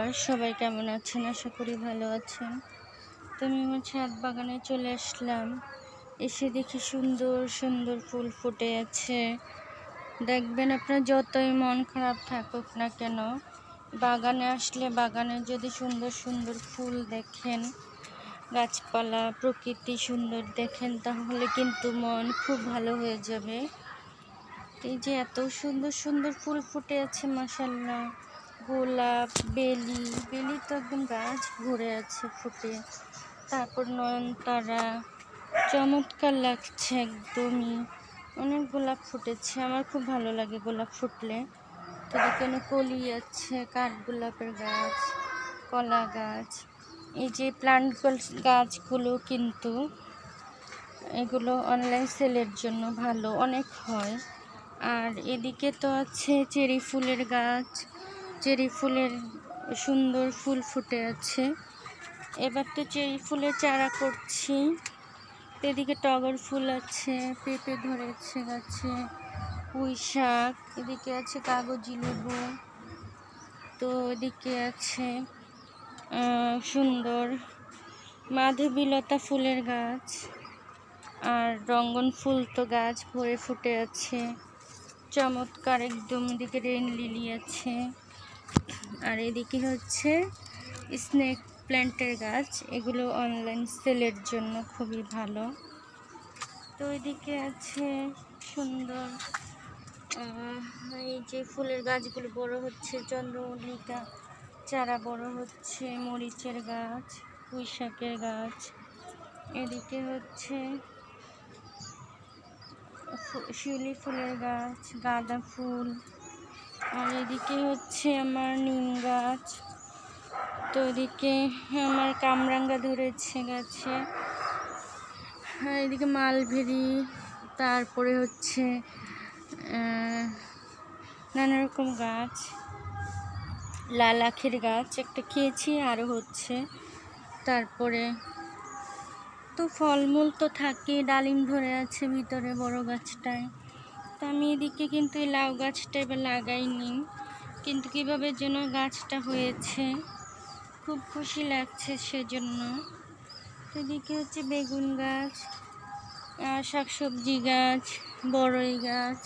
Viewer সবাই কেমন আছেন? আশা করি ভালো আছেন। তো আমি আমার ছাদ বাগানে চলে আসলাম। এসে দেখি সুন্দর সুন্দর ফুল ফুটে আছে। দেখবেন আপনার যতই মন খারাপ থাকুক না কেন, বাগানে আসলে বাগানে যদি সুন্দর সুন্দর ফুল দেখেন, গাছপালা, প্রকৃতি সুন্দর দেখেন, তাহলে কিন্তু মন খুব ভালো হয়ে যাবে। এই যে এত সুন্দর সুন্দর ফুল ফুটে আছে মাসাল্লাহ গোলাপ, বেলি বেলি তো একদম গাছ ভরে আছে, ফুটে। তারপর নয়নতারা, চমৎকার লাগছে একদমই। অনেক গোলাপ ফুটেছে, আমার খুব ভালো লাগে গোলাপ ফুটলে। তো এখানে কলি আছে, কাঠ গোলাপের গাছ, কলা গাছ, এই যে প্লান্ট গাছগুলো কিন্তু এগুলো অনলাইন সেলের জন্য ভালো, অনেক হয়। আর এদিকে তো আছে চেরি ফুলের গাছ চেরি ফুলের সুন্দর ফুল ফুটে আছে। এবার তো চেরি ফুলের চারা করছি। এদিকে টগর ফুল আছে, পেঁপে ধরেছে গাছে, পুঁই শাক, এদিকে আছে কাগজি লেবু, তো এদিকে আছে সুন্দর মাধবীলতা ফুলের গাছ, আর রঙ্গন ফুল তো গাছ ভরে ফুটে আছে। চমৎকার একদম এদিকে রেন লিলি আছে। আর এদিকে হচ্ছে স্নেক প্ল্যান্টের গাছ। এগুলো অনলাইন সেলের জন্য খুবই ভালো। তো এদিকে আছে সুন্দর এই যে ফুলের গাছগুলো বড় হচ্ছে, চন্দ্রমল্লিকা, চারা বড় হচ্ছে, মরিচের গাছ পুঁই শাকের গাছ। এদিকে হচ্ছে শিউলি ফুলের গাছ, গাঁদা ফুল। আর এদিকে হচ্ছে আমার নিম গাছ। তো এদিকে আমার কামরাঙ্গা ধরেছে গাছে। আর এদিকে মালভেরি, তারপরে হচ্ছে নানা রকম গাছ। লাল আখের গাছ একটা খেয়েছি, আরও হচ্ছে। তারপরে তো ফলমূল তো থাকে, ডালিম ধরে আছে ভিতরে বড় গাছটায়। তো আমি এদিকে কিন্তু এই লাউ গাছটা এবার লাগাইনি। কিন্তু কীভাবে যেন গাছটা হয়েছে। খুব খুশি লাগছে সেজন্য। তো এদিকে হচ্ছে বেগুন গাছ শাকসবজি গাছ, বড়ই গাছ।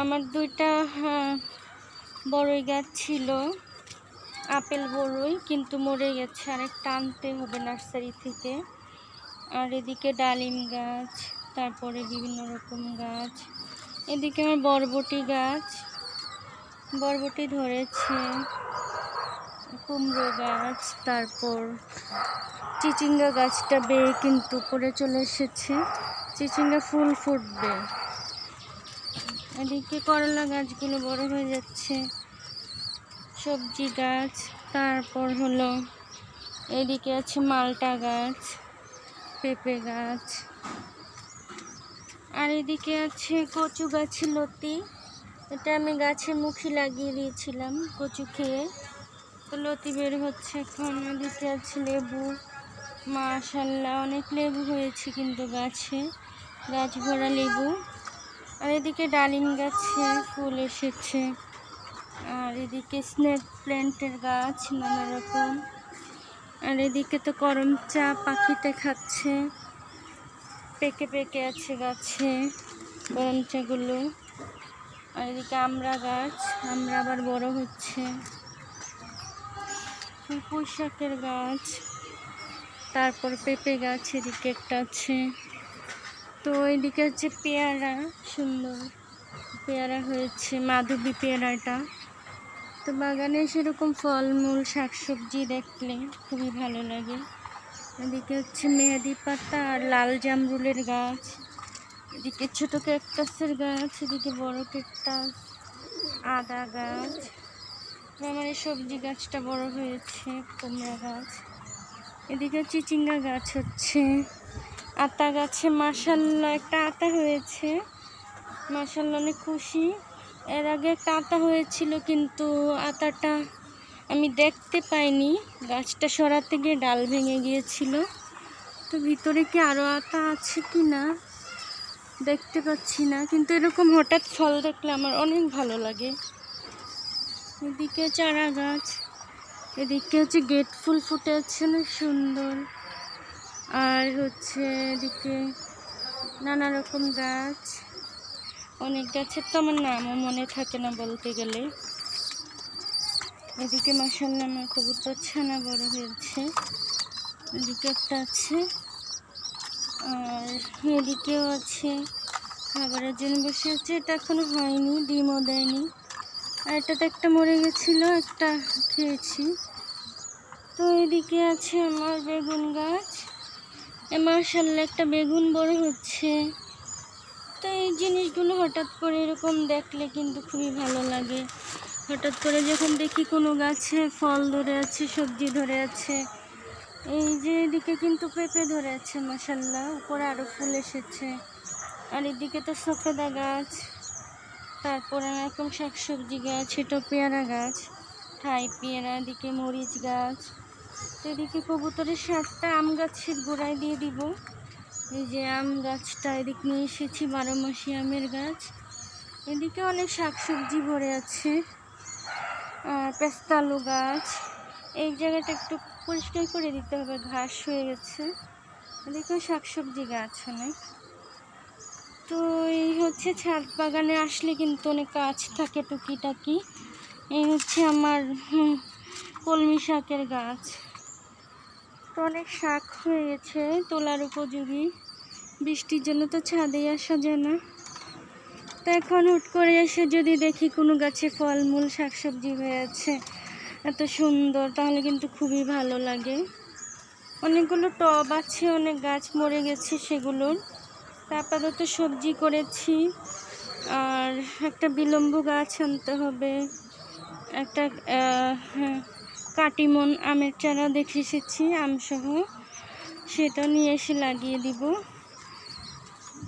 আমার দুইটা বড়ই গাছ ছিল। আপেল বড়ই, কিন্তু মরে গেছে। আরেকটা আনতে হবে নার্সারি থেকে। আর এদিকে ডালিম গাছ, তারপরে বিভিন্ন রকম গাছ। এদিকে আমার বরবটি গাছ, বরবটি ধরেছে, কুমড়ো গাছ, তারপর চিচিঙ্গা গাছটা বেয়ে কিন্তু পরে চলে এসেছে। চিচিঙ্গা ফুল ফুটবে। এদিকে করলা গাছগুলো বড় হয়ে যাচ্ছে। সবজি গাছ, তারপর হলো এদিকে আছে মালটা গাছ, পেঁপে গাছ আর এদিকে আছে কচু গাছের লতি। এটা আমি গাছে মুখি লাগিয়ে দিয়েছিলাম কচু খেয়ে। তো লতি বের হচ্ছে এখন এদিকে আছে লেবু, মাশাল্লাহ, অনেক লেবু হয়েছে কিন্তু গাছে। গাছ ভরা লেবু। আর এদিকে ডালিম গাছে ফুল এসেছে। আর এদিকে স্নেক প্ল্যান্টের গাছ নানা রকম। আর এদিকে তো করম চা পাখিতে খাচ্ছে। পেকে পেকে আছে গাছে করম চাগুলো আর এদিকে আমরা গাছ, আমরা আবার বড় হচ্ছে। পোশাকের গাছ, তারপর পেঁপে গাছ এদিকে একটা আছে। তো এদিকে হচ্ছে পেয়ারা, সুন্দর পেয়ারা হয়েছে, মাধবী পেয়ারাটা। তো বাগানে সেরকম ফলমূল, শাকসবজি দেখলে খুবই ভালো লাগে। এদিকে হচ্ছে মেহেদি পাতা আর লাল জামরুলের গাছ। এদিকে ছোটো ক্যাকটাসের গাছ, এদিকে বড় ক্যাকটাস, আদা গাছ। আমার এই সবজি গাছটা বড় হয়েছে, কুমড়া গাছ। এদিকে চিচিঙ্গা গাছ হচ্ছে। আতা গাছে মাসাল্লা একটা আতা হয়েছে। মাসাল্লা অনেক খুশি। এর আগে একটা আতা হয়েছিল, কিন্তু আতাটা আমি দেখতে পাইনি, গাছটা সরাতে গিয়ে ডাল ভেঙে গিয়েছিল। তো ভিতরে কি আরও আতা আছে কি না? দেখতে পাচ্ছি না, কিন্তু এরকম হঠাৎ ফল দেখলে আমার অনেক ভালো লাগে। এদিকে চারা গাছ, এদিকে হচ্ছে গেট ফুল ফুটে আছে না সুন্দর। আর হচ্ছে এদিকে নানা রকম গাছ। অনেক গাছের তো আমার নামও মনে থাকে না বলতে গেলে। এদিকে মাসাল্লাহ আমার কবুতর ছানা বড় হয়েছে। এদিকে একটা আছে, আর এদিকেও আছে। খাবারের জন্য বসে আছে, এটা এখনও হয়নি, ডিমও দেয়নি। আর এটাতে একটা মরে গেছিল, একটা খেয়েছি। তো এদিকে আছে আমার বেগুন গাছ। এ মার্শাল্লাহ একটা বেগুন বড় হচ্ছে। তো এই জিনিসগুলো হঠাৎ করে এরকম দেখলে কিন্তু খুবই ভালো লাগে। হঠাৎ করে যখন দেখি কোনো গাছে ফল ধরে আছে, সবজি ধরে আছে, এই যে এদিকে কিন্তু পেঁপে ধরে আছে মাসাল্লাহ উপরে আরও ফুল এসেছে। আর এদিকে তো সফেদা গাছ, তারপর এরকম শাকসবজি গাছ, এটা পেয়ারা গাছ ঠাই পেয়ারা, এদিকে মরিচ গাছ, তো এদিকে কবুতরের সাতটা আম গাছের গোড়ায় দিয়ে দিব। এই যে আম গাছটা এদিক নিয়ে এসেছি, বারো মাসি আমের গাছ, এদিকে অনেক শাকসবজি ভরে আছে। পেস্তালু গাছ। এই জায়গাটা একটু পরিষ্কার করে দিতে হবে, ঘাস হয়ে গেছে। এদিকে শাকসবজি গাছ অনেক। তো এই হচ্ছে ছাদ বাগানে আসলে কিন্তু অনেক গাছ থাকে টুকিটাকি। এই হচ্ছে আমার কলমি শাকের গাছ। তো অনেক শাক হয়ে গেছে, তোলার উপযোগী। বৃষ্টির জন্য তো ছাদেই আসা যায় না। তো এখন হুট করে এসে যদি দেখি কোনো গাছে ফলমূল, শাকসবজি হয়ে আছে, এত সুন্দর, তাহলে কিন্তু খুবই ভালো লাগে। অনেকগুলো টব আছে, অনেক গাছ মরে গেছে সেগুলোর। আপাতত সবজি করেছি, আর একটা বিলম্ব গাছ আনতে হবে। একটা কাটিমন আমের চারা দেখে এসেছি, আমসহ। সেটা নিয়ে এসে লাগিয়ে দিব।